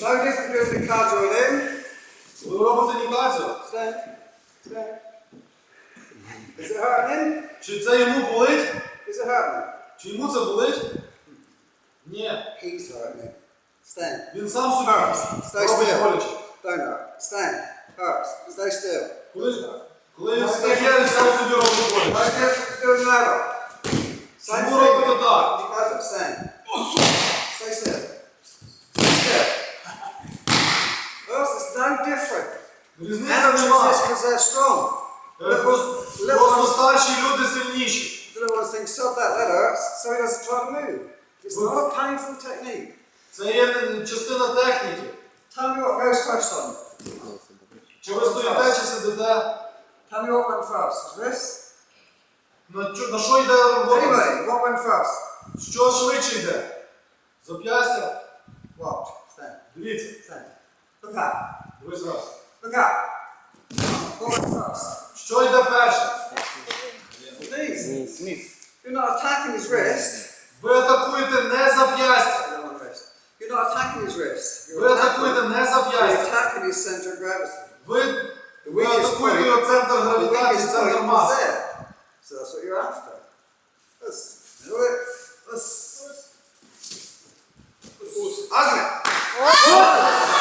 Different doing the cardio in. Ви робите нікацію? Stand. Stand. Is it hurting? Чи це йому болить? Is it hurting? Чи йому це болить? Ні. He's hurting. Stand. Він сам собі Stay робить still. боляче. Don't hurt. Stand. Hurts. Stay still. Коли, коли він встає, він сам собі робить боляче. Other. Same Чому thing. так? Guys are stand. Stay Різниця немає. Е, Просто, просто старші люди сильніші. Це є е, частина техніки. Tell me what goes first on. Чи ви стоїте, чи сидите? Tell me what went first. This? На, чо- на що йде робота? Anyway, what went first? Що швидше йде? Зап'ястя? Дивіться. Дивись раз. Look up. What went first? Що йде перше? Knees. You're not attacking his wrist. Ви атакуєте не зап'ястя. No, on wrist. You're not attacking his wrist. Ви You're атакуєте attacking, не you're зап'ястя. attacking his center of gravity. Ви, The ви weakest атакуєте point, його центр the гравітації, weakest центр point was маси. there. So that's what you're after. Let's do it.